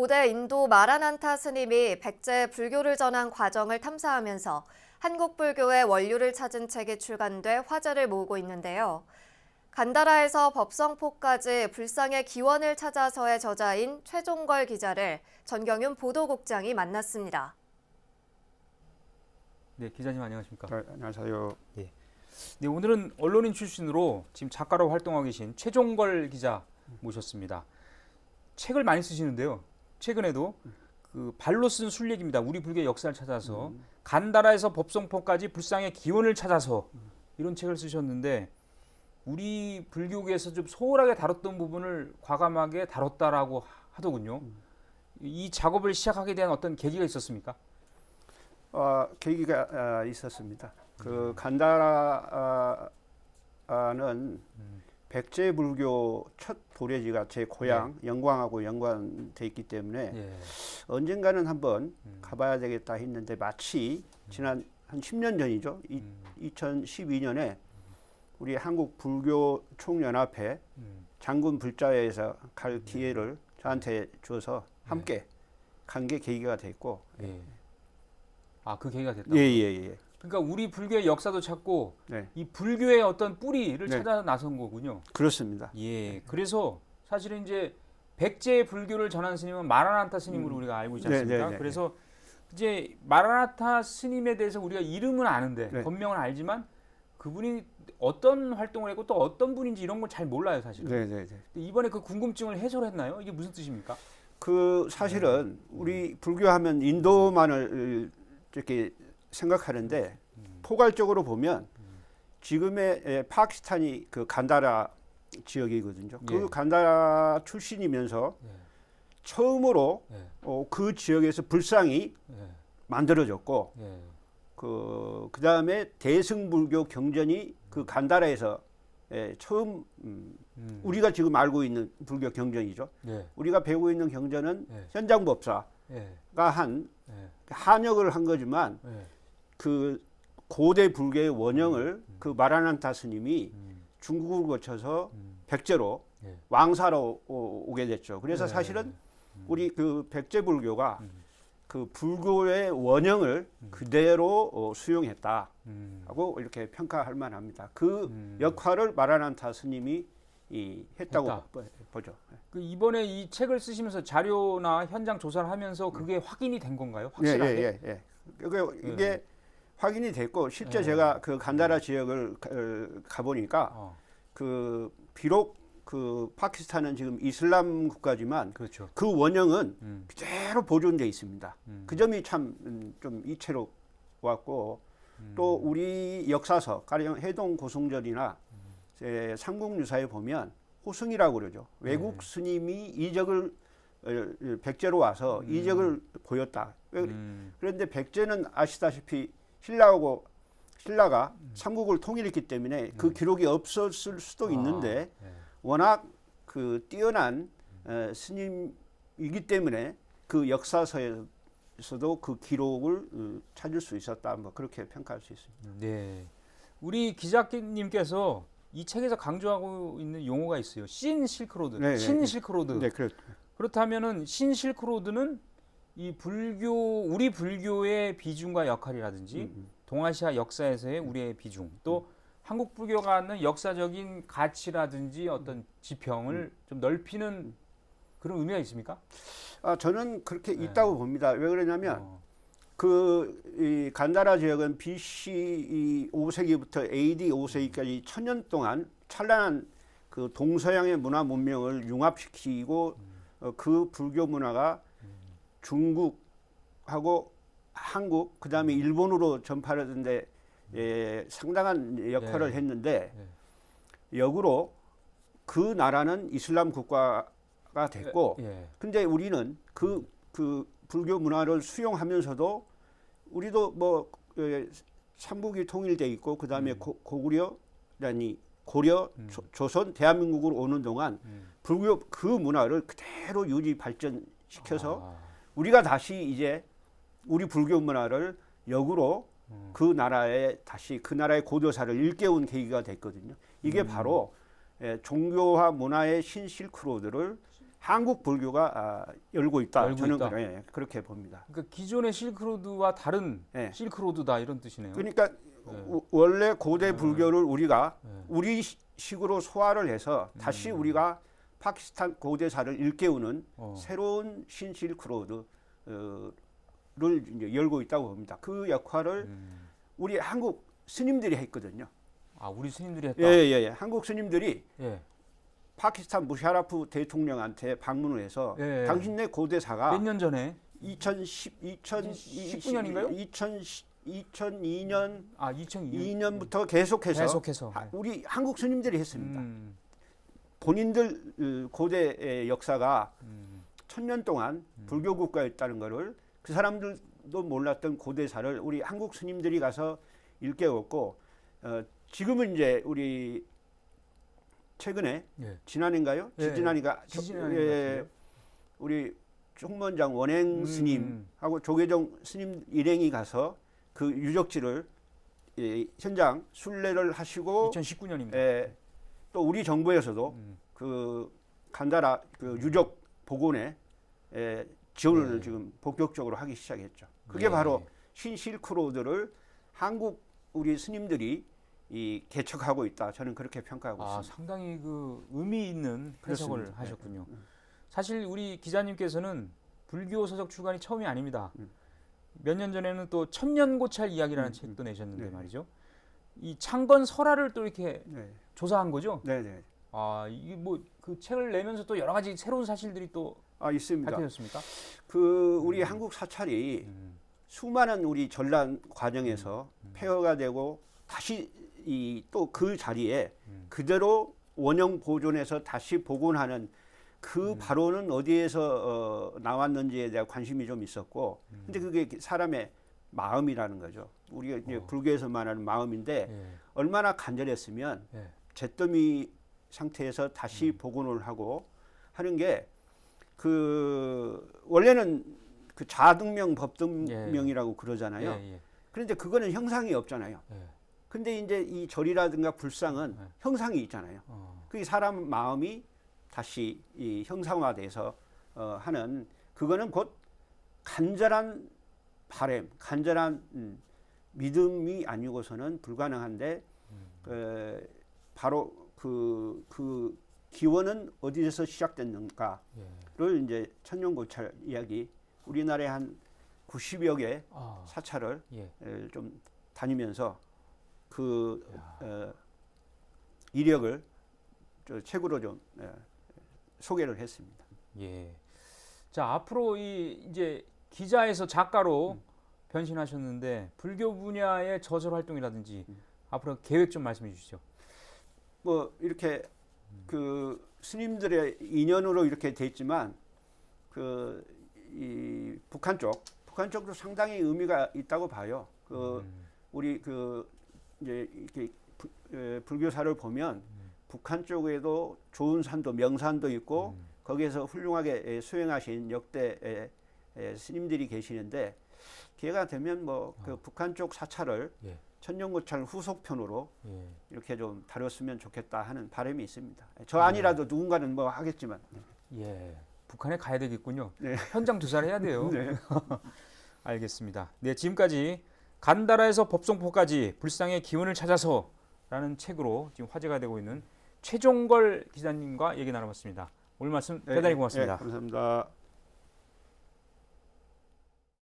고대 인도 마라난타 스님이 백제 불교를 전한 과정을 탐사하면서 한국 불교의 원류를 찾은 책이 출간돼 화제를 모으고 있는데요. 간다라에서 법성포까지 불상의 기원을 찾아서의 저자인 최종걸 기자를 전경윤 보도국장이 만났습니다. 네, 기자님 안녕하십니까? 네, 안녕하세요. 네, 오늘은 언론인 출신으로 지금 작가로 활동하고 계신 최종걸 기자 모셨습니다. 책을 많이 쓰시는데요. 최근에도 그 발로 쓴 순례기입니다. 우리 불교의 역사를 찾아서 간다라에서 법성포까지 불상의 기원을 찾아서 이런 책을 쓰셨는데 우리 불교계에서 좀 소홀하게 다뤘던 부분을 과감하게 다뤘다라고 하더군요. 이 작업을 시작하게 된 어떤 계기가 있었습니까? 어, 계기가 아, 있었습니다. 그 간다라는 백제 불교 첫 도래지가 제 고향 영광하고 연관돼 있기 때문에 예. 언젠가는 한번 음. 가봐야 되겠다 했는데 마치 지난 한 10년 전이죠. 이, 음. 2012년에 우리 한국 불교 총연합회 음. 장군 불자회에서 갈 기회를 저한테 줘서 함께 간 게 계기가 됐고 예. 아, 그 계기가 됐다. 예예예. 예, 그러니까 우리 불교의 역사도 찾고 네. 이 불교의 어떤 뿌리를 네. 찾아 나선 거군요. 그렇습니다. 예. 그래서 사실은 이제 백제 불교를 전한 스님은 마라나타 스님으로 음. 우리가 알고 있지 네, 않습니까? 네, 네, 그래서 이제 마라나타 스님에 대해서 우리가 이름은 아는데 네. 본명은 알지만 그분이 어떤 활동을 했고 또 어떤 분인지 이런 걸 잘 몰라요, 사실은. 네 네네. 근데 이번에 그 궁금증을 해소했나요? 이게 무슨 뜻입니까? 그 사실은 우리 불교하면 인도만을 이렇게 생각하는데 포괄적으로 보면 지금의 에, 파키스탄이 그 간다라 지역이거든요. 예. 그 간다라 출신이면서 예. 처음으로 예. 어, 그 지역에서 불상이 예. 만들어졌고 예. 그 그 다음에 대승불교 경전이 그 간다라에서 에, 처음 음, 음. 우리가 지금 알고 있는 불교 경전이죠. 예. 우리가 배우고 있는 경전은 예. 현장법사가 예. 한 예. 한역을 한 거지만 예. 그 고대 불교의 원형을 그 마라난타 스님이 음. 중국을 거쳐서 음. 백제로 예. 왕사로 오- 오게 됐죠. 그래서 예. 사실은 우리 그 백제 불교가 음. 그 불교의 원형을 그대로 어, 수용했다고 음. 이렇게 평가할 만합니다. 그 음. 역할을 마라난타 스님이 이 했다고 했다. 보- 보죠. 그 이번에 이 책을 쓰시면서 자료나 현장 조사를 하면서 그게 확인이 된 건가요? 예, 확실하게? 예, 예, 예. 이게, 이게 확인이 됐고 실제 예. 제가 그 간다라 지역을 가 보니까 어, 그 비록 그 파키스탄은 지금 이슬람 국가지만 그렇죠. 그 원형은 음, 그대로 보존돼 있습니다. 음, 그 점이 참 좀 이채롭고 음. 또 우리 역사서 가령 해동 고승절이나 제 삼국유사에 보면 호승이라고 그러죠. 외국 네. 스님이 이적을 어, 백제로 와서 이적을 보였다. 왜- 음, 그런데 백제는 아시다시피 신라하고 신라가 음. 삼국을 통일했기 때문에 그 기록이 없었을 수도 아, 있는데 예. 워낙 그 뛰어난 어, 스님이기 때문에 그 역사서에서도 그 기록을 어, 찾을 수 있었다. 뭐 그렇게 평가할 수 있습니다. 네. 우리 기자님께서 이 책에서 강조하고 있는 용어가 있어요. 신 실크로드, 네, 네, 신 네. 실크로드. 네, 그렇. 그렇다면은 신 실크로드는 이 불교 우리 불교의 비중과 역할이라든지 음, 음. 동아시아 역사에서의 우리의 비중 또 한국 불교가 갖는 역사적인 가치라든지 어떤 지평을 음. 좀 넓히는 그런 의미가 있습니까? 아 저는 그렇게 네. 있다고 봅니다. 왜 그러냐면 어, 그이 간다라 지역은 BC 5세기부터 AD 5세기까지 천년 동안 찬란한 그 동서양의 문화 문명을 융합시키고 어, 그 불교 문화가 중국하고 한국 그다음에 일본으로 전파하는데 예, 상당한 역할을 네. 했는데 역으로 그 나라는 이슬람 국가가 됐고 예. 근데 우리는 그, 그 불교 문화를 수용하면서도 우리도 뭐 에, 삼국이 통일돼 있고 그 다음에 고구려라니 고려, 음. 조, 조선, 대한민국으로 오는 동안 음. 불교 그 문화를 그대로 유지 발전시켜서 아, 우리가 다시 이제 우리 불교 문화를 역으로 음. 그 나라에 다시 그 나라의 고도사를 일깨운 계기가 됐거든요. 이게 음. 바로 예, 종교와 문화의 신실크로드를 한국 불교가 아, 열고 있다. 열고 저는 있다. 그래, 예, 그렇게 봅니다. 그러니까 기존의 실크로드와 다른 예. 실크로드다 이런 뜻이네요. 그러니까 네. 우- 원래 고대 네. 불교를 우리가 네. 우리 시- 식으로 소화를 해서 다시 음. 우리가 파키스탄 고대사를 일깨우는 어. 새로운 신실크로드를 이제 열고 있다고 봅니다. 그 역할을 음. 우리 한국 스님들이 했거든요. 아 우리 스님들이 했다. 예, 예, 예. 한국 스님들이 예. 파키스탄 무샤라프 대통령한테 방문을 해서 예. 당신네 고대사가 몇 년 전에 2010, 19 년인가요? 2010, 2002년 아 2002년 2년부터 계속해서 계속해서 하- 우리 한국 스님들이 했습니다. 음, 본인들 어, 고대의 역사가 음, 천년 동안 불교 국가였다는 것을 그 사람들도 몰랐던 고대사를 우리 한국 스님들이 가서 일깨웠고 어, 지금은 이제 우리 최근에 예. 지난해인가요? 예, 지지난해가 지지난해 예, 같은데요. 우리 총무원장 원행 음. 스님하고 조계종 스님 일행이 가서 그 유적지를 예, 현장 순례를 하시고 2019년입니다. 예, 또 우리 정부에서도 음. 그 간다라 그 유적 복원에 에, 지원을 네. 지금 본격적으로 하기 시작했죠. 그게 네. 바로 신실크로드를 한국 우리 스님들이 이 개척하고 있다. 저는 그렇게 평가하고 아 있습니다. 상당히 그 의미 있는 해석을 그렇습니다. 하셨군요. 네. 사실 우리 기자님께서는 불교 서적 출간이 처음이 아닙니다. 음. 몇년 전에는 또 천년고찰 이야기라는 음, 책도 내셨는데 네. 말이죠. 이 창건 설화를 또 이렇게 네, 조사한 거죠. 네, 네. 아 이게 뭐 그 책을 내면서 또 여러 가지 새로운 사실들이 또 아 있습니다. 밝혀졌습니까? 그 우리 한국 사찰이 음. 수많은 우리 전란 과정에서 음. 폐허가 되고 다시 이 또 그 자리에 음. 그대로 원형 보존해서 다시 복원하는 그 음. 바로는 어디에서 어, 나왔는지에 대한 관심이 좀 있었고 근데 그게 사람의 마음이라는 거죠. 우리가 이제 음. 어. 불교에서 말하는 마음인데 예. 얼마나 간절했으면 예. 잿더미 상태에서 음. 다시 복원을 하고 하는 게 그 원래는 그 자등명 법등명이라고 그러잖아요. 예, 예. 그런데 그거는 형상이 없잖아요. 예. 근데 이제 이 절이라든가 불상은 네. 형상이 있잖아요. 어. 그 사람 마음이 다시 이 형상화돼서 어, 하는 그거는 곧 간절한 바램, 간절한 음, 믿음이 아니고서는 불가능한데 에, 바로 그, 그 기원은 어디에서 시작됐는가를 예. 이제 천년고찰 이야기 우리나라에 한 90여 개 아, 사찰을 예. 에, 좀 다니면서 그 어, 이력을 저 책으로 좀 에, 소개를 했습니다. 예. 자 앞으로 이 이제 기자에서 작가로 음. 변신하셨는데 불교 분야의 저설 활동이라든지 음. 앞으로 계획 좀 말씀해 주시죠. 뭐 이렇게 그 스님들의 인연으로 이렇게 됐지만 그 이 북한 쪽 북한 쪽도 상당히 의미가 있다고 봐요. 그 음. 우리 그 이제 이렇게 부- 에, 불교사를 보면 북한 쪽에도 좋은 산도 명산도 있고 음. 거기에서 훌륭하게 에, 수행하신 역대 에, 에, 스님들이 계시는데 기회가 되면 뭐그 북한 쪽 사찰을 예. 천년고찰 후속편으로 예. 이렇게 좀 다뤘으면 좋겠다 하는 바람이 있습니다. 저 아니라도 누군가는 뭐 하겠지만. 예. 북한에 가야 되겠군요. 네. 현장 조사를 해야 돼요. 네. 알겠습니다. 네, 지금까지 간다라에서 법성포까지 불상의 기운을 찾아서라는 책으로 지금 화제가 되고 있는 최종걸 기자님과 얘기 나눠봤습니다. 오늘 말씀 대단히 고맙습니다. 네, 감사합니다.